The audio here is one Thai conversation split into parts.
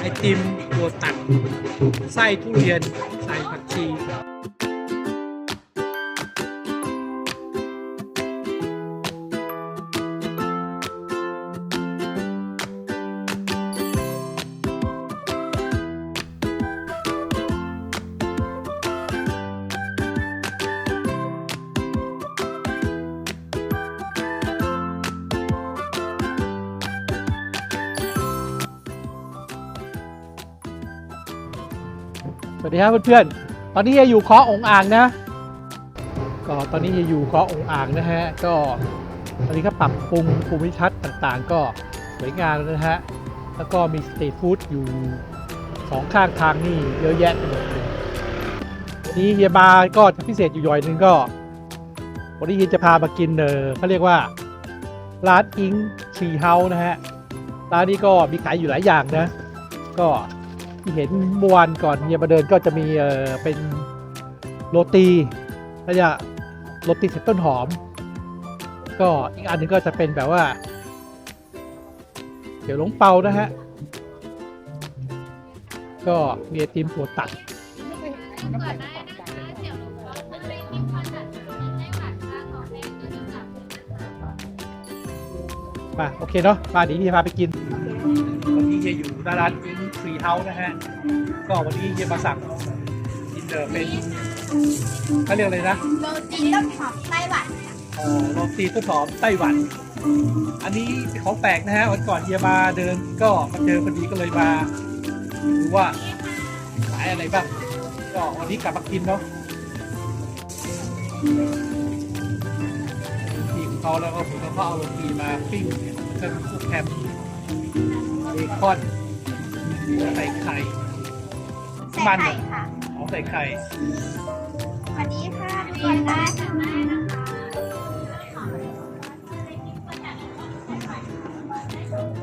ไอติมตัวตัด ไส้ทุเรียน ใส่ผักชี สวัสดีครับเพื่อนๆ ตอนนี้จะอยู่เคาะองอ่างนะ ก็ตอนนี้จะอยู่เคาะองอ่างนะฮะ ก็ตอนนี้ก็ปรับปรุงภูมิทัศน์ต่างๆ ก็สวยงามแล้วนะฮะ แล้วก็มีสตรีทฟู้ดอยู่สองข้างทางนี่เยอะแยะไปหมดเลยวันนี้เฮียบาร์ก็พิเศษอยู่ย่อยนึงก็ วันนี้เฮียจะพามากินเออเขาเรียกว่าร้านอิงทรีเฮาส์นะฮะ ร้านนี้ก็มีขายอยู่หลายอย่างนะ ก็ ที่เห็นเมื่อวานก่อนเฮียมาเดินก็จะมีเออเป็นโรตีแล้วจะโรตีใส่ต้นหอม ก็อีกอันหนึงก็จะเป็นแบบว่า เดี๋ยวหลงเปานะฮะ ก็มีไอติมตัวดเปิดได้นะคะเดี๋ยวตัดมาโอเคเนาะมาดีพี่พาไปกินวันนี้เฮียอยู่หน้าร้านอิงฟรี เฮาส์นะฮะ ก็วันนี้เฮียมาสั่งกินเดอเป็นเขาเรียกอะไรนะโรตีต้มหอมไต้หวันอ๋อโรตีต้นหอมไต้หวัน อันนี้เป็นของแปลกนะฮะวันก่อนเฮียมาเดินก็มาเจอพอดีก็เลยมาดูว่าขายอะไรบ้างก็วันนี้กลับมากินเนาะทีของเขาแล้วก็ผมก็เอาโรตีมาปิ้งแล้วก็มีพวกแฮมเบคอน ใส่ไข่ใส่มันไข่ค่ะเอาใส่ไข่วันนี้ค่ะเปิดได้ค่ะ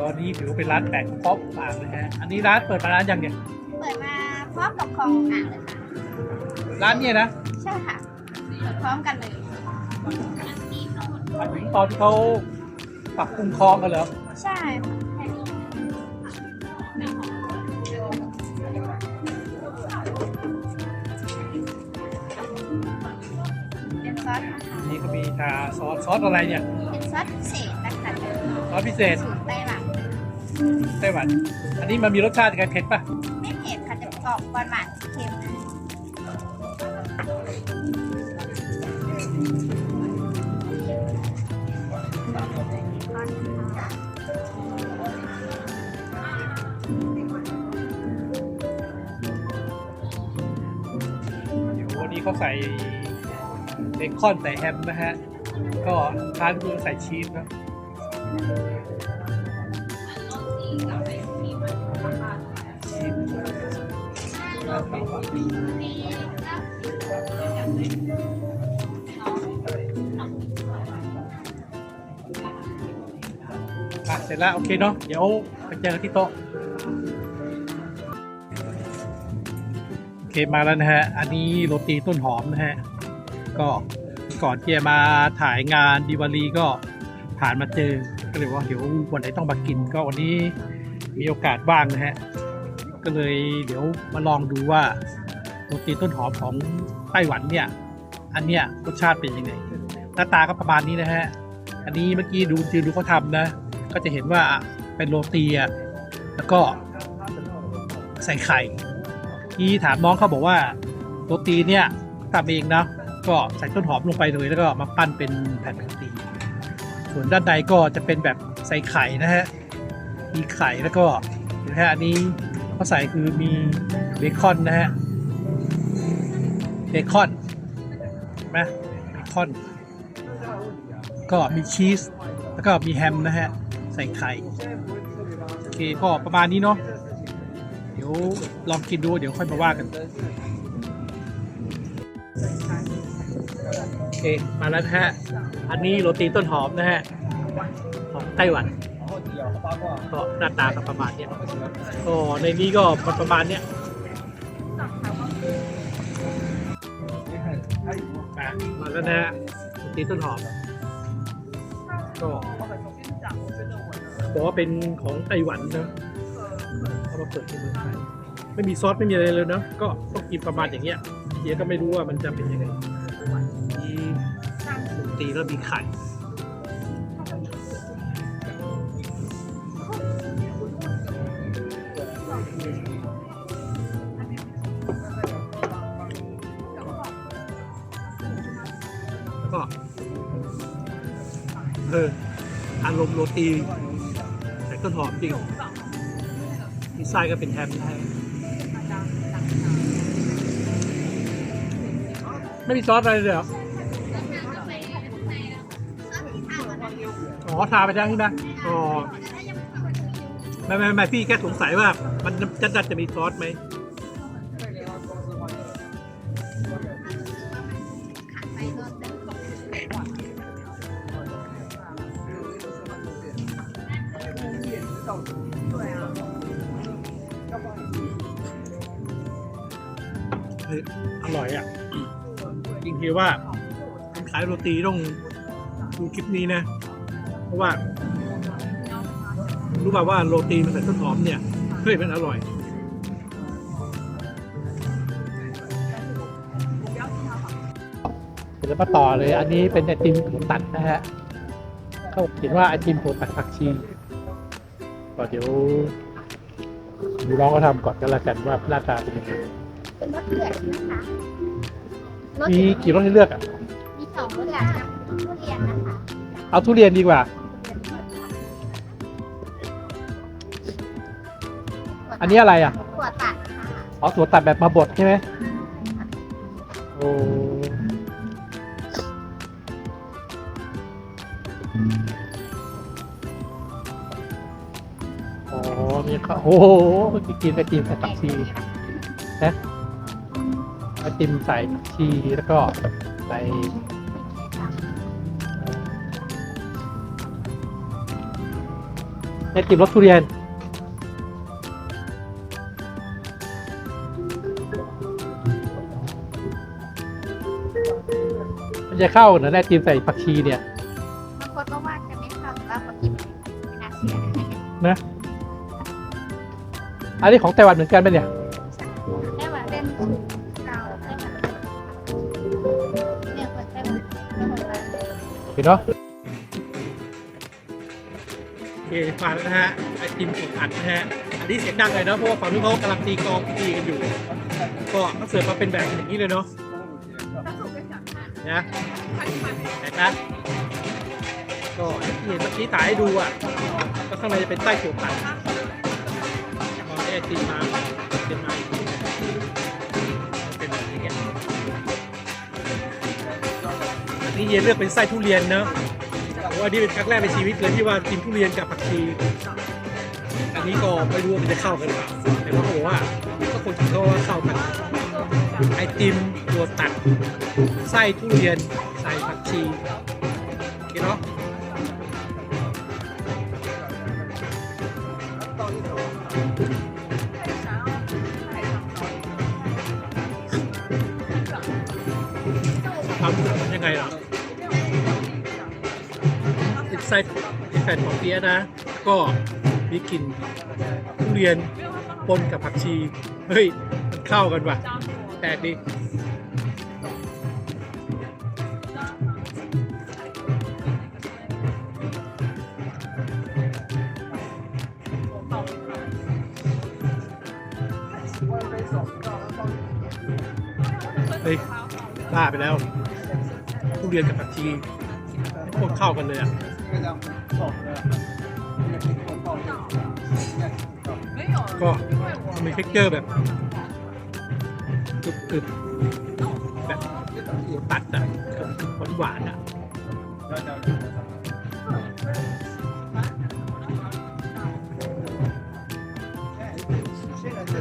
ตอนนี้ถือว่าเป็นร้านแปลกป๊อปมากเลยฮะ อันนี้ร้านเปิดมานานยังเนี่ย เปิดมาพร้อมกับของอ่างเลยค่ะ ร้านเนี่ยนะ ใช่ค่ะ เปิดพร้อมกันเลยหมายถึงตอนที่เขาปรับปรุงคลองกันเหรอ ใช่ นะคะนี่ก็มีทาซอสซอสอะไรเนี่ย เป็นซอสพิเศษนะคะซอสพิเศษสูตรไต้หวันไต้หวัน อันนี้มันมีรสชาติยังไงเผ็ดปะไม่เผ็ดค่ะจะออกหวานหวานๆเค็มนะเดี๋ยววันนี้เขาใส่ เบคอนใส่แฮมนะฮะ ก็ทานคือใส่ชีสนะชีสอะเสร็จแล้ว โอเคเนาะเดี๋ยวไปเจอที่โต๊ะโอเคมาแล้วนะฮะ อันนี้โรตีต้นหอมนะฮะ ก็ก่อนที่จะมาถ่ายงานดิวารีก็ผ่านมาเจอก็เลยว่าเดี๋ยววันไหนต้องมากินก็วันนี้มีโอกาสว่างนะฮะก็เลยเดี๋ยวมาลองดูว่าโรตีต้นหอมของไต้หวันเนี่ย อันเนี้ยรสชาติเป็นยังไงหน้าตาก็ประมาณนี้นะฮะอันนี้เมื่อกี้ดูจือดูเขาทำนะ ก็จะเห็นว่าเป็นโรตีอะแล้วก็ใส่ไข่ที่ถามน้องเขาบอกว่าโรตีเนี่ยทำเองนะ ก็ใส่ต้นหอมลงไปเลยแล้วก็มาปั้นเป็นแผ่นโรตีส่วนด้านในก็จะเป็นแบบใส่ไข่นะฮะมีไข่แล้วก็นไหมฮะอันนี้เขาใส่คือมีเบคอนนะฮะเบคอนนไหมเบคอน ก็มีชีสแล้วก็มีแฮมนะฮะใส่ไข่โอเคก็ประมาณนี้เนาะเดี๋ยวลองกินดูเดี๋ยวค่อยมาว่ากัน เคมาแล้วนะฮะ อันนี้โรตีต้นหอมนะฮะ ของไต้หวัน ก็หน้าตาก็ประมาณเนี้ยก็ในนี้ก็ประมาณเนี้ยมาแล้วนะฮะโรตีต้นหอม ก็บอกว่าเป็นของไต้หวันนะเอามาเปิดในเมืองไทยไม่มีซอสไม่มีอะไรเลยเนาะก็ต้องกินประมาณอย่างเงี้ยเฮียก็ไม่รู้ว่ามันจะเป็นยังไง มีดนตรีแล้วมีไข่แล้วก็เอออารมณ์โรตีแต่ต้นหอมจริงมีไส้ก็เป็นแฮมแท้ ไม่มีซอสอะไรเลยเหรอ อ๋อ ทาไปแล้วใช่ไหมอ๋อ ไม่ไม่ไม่พี่แค่สงสัยว่า มันจะจะจะมีซอสไหมอร่อยอะ ริงๆคือว่าคนขายโรตีต้องดูคลิปนี้นะ เพราะว่า รู้ป่าว่าโรตีมันใส่ต้นหอมเนี่ยเฮ้ยมันอร่อยเดี๋ยวมาต่อเลย อันนี้เป็นไอติมถั่วตัดนะฮะเขาเขียนว่าไอติมถั่วตัดผักชีก็เดี๋ยวดูน้องเขาทำก่อนก็แล้วกันว่าหน้าตาเป็นยังไงเป็นรสเดือดนะคะ รสมีกี่รสให้เลือกอะ มีสองรสแบบทุเรียนนะคะเอาทุเรียนดีกว่า อันนี้อะไรอะถั่วตัดค่ะอ๋อถั่วตัดแบบมาบดใช่ไหมโอ้อ๋อมีข้าวโอ้โหกินไอติมใส่ผักชีนะไอติมใส่ผักชีแล้วก็ใส่ไอติมรสทุเรียนมันจะเข้าเหรอไอติมใส่ผักชีเนี่ยบางคนก็ว่าจะไม่เข้าแต่ว่าพอกินไม่น่าเชื่อนะ อันนี้ของไต้หวันเหมือนกันไหมเนี่ย เห็นเนาะโอเคมาแล้วนะฮะไอติมสุดอัดนะฮะอันนี้เสียงดังเลยเนาะเพราะว่าฝั่งนู้นเขากำลังตีกลองตีกันอยู่ ก็เขาเสิร์ฟมาเป็นแบบอย่างนี้เลยเนาะนะเห็นนะก็ที่เห็นเมื่อกี้ถ่ายให้ดูอะก็ข้างในจะเป็นไส้ถั่วตัดพอได้ไอติมมา นนี้เย็นเลือกเป็นไส้ทุเรียนเนาะเพราะว่านี่เป็นครั้งแรกในชีวิตเลยที่ว่ากินทุเรียนกับผักชีอันนี้ก็ไม่รู้ว่ามันจะเข้ากันหรือเปล่าแต่ว่าเขาบอกว่าก็คนกินเขาว่าเข้ากันไอติมตัวตัดไส้ทุเรียนใส่ผักชีโอเคเนาะทำยังไงล่ะ ติดไส้ติดแผ่นของเปี๊ยะนะ ก็มีกลิ่นทุเรียนปนกับผักชี เฮ้ย มันเข้ากันว่ะแปลกดีเฮ้ยบ้าไปแล้วทุเรียนกับผักชีโคตรเข้ากันเลยอะ ก็มีเท็กเจอร์แบบกรึบกรึบๆแบบตัดอะหวานหวานๆอะ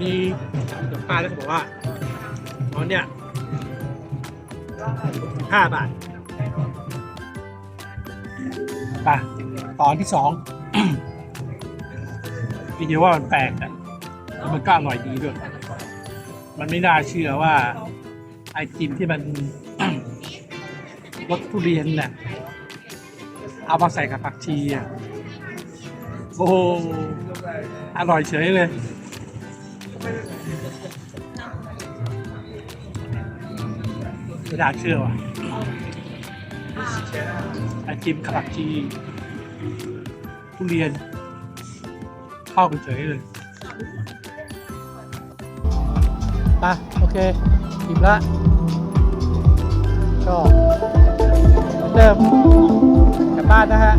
มีเดี๋ยวป้าแล้วก็บอกว่าตอนเนี้ยห้าบาท ป่ะตอนที่สอง พี่เดียวว่ามันแปลกอะแล้วมันก็อร่อยดีด้วย มันไม่น่าเชื่อว่า ไอติมที่มันรสทุเรียนน่ะเอามาใส่กับผักชีอะโอ้โหอร่อยเฉยเลย ไม่น่าเชื่อว่ะ ไอติมขลักจีทุเรียน เข้ากันเฉยเลยไปโอเคอิ่มละ ก็เหมือนเดิมกลับบ้านนะฮะ